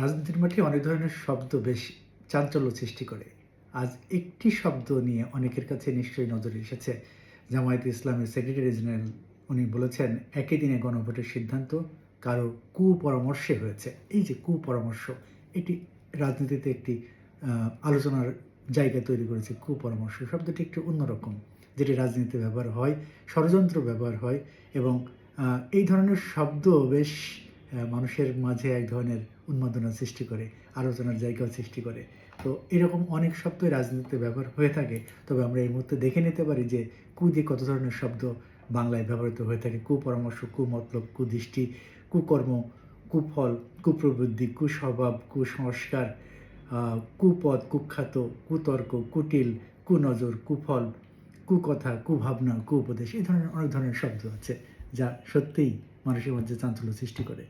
রাজনীতির মাঠে অনেক ধরনের শব্দ বেশ চাঞ্চল্য সৃষ্টি করে। আজ একটি শব্দ নিয়ে অনেকের কাছে নিশ্চয়ই নজরে এসেছে। জামায়াত ইসলামের সেক্রেটারি জেনারেল উনি বলেছেন, একই দিনে গণভোটের সিদ্ধান্ত কারও কুপরামর্শে হয়েছে। এই যে কুপরামর্শ, এটি রাজনীতিতে একটি আলোচনার জায়গা তৈরি করেছে কুপরামর্শ। শব্দটি একটু অন্যরকম, যেটি রাজনীতিতে ব্যবহার হয়, ষড়যন্ত্র ব্যবহার হয় এবং এই ধরনের শব্দ বেশ মানুষের মাঝে এক ধরনের উন্মাদনা সৃষ্টি করে, আলোচনার জায়গাও সৃষ্টি করে। তো এরকম অনেক শব্দই রাজনীতিতে ব্যবহার হয়ে থাকে। তবে আমরা এই মুহূর্তে দেখে নিতে পারি যে, কু দিয়ে কত ধরনের শব্দ বাংলায় ব্যবহৃত হয়ে থাকে। কুপরামর্শ কুমতলব কুদৃষ্টি কুকর্ম কুফল কুপ্রবৃদ্ধি কুস্বভাব কুসংস্কার কুপদ কুখ্যাত কুতর্ক কুটিল কুনজর কুফল কুকথা কুভাবনা কুপদেশ এই ধরনের অনেক ধরনের শব্দ আছে, যা সত্যিই মানুষের মধ্যে চাঞ্চল্য সৃষ্টি করে।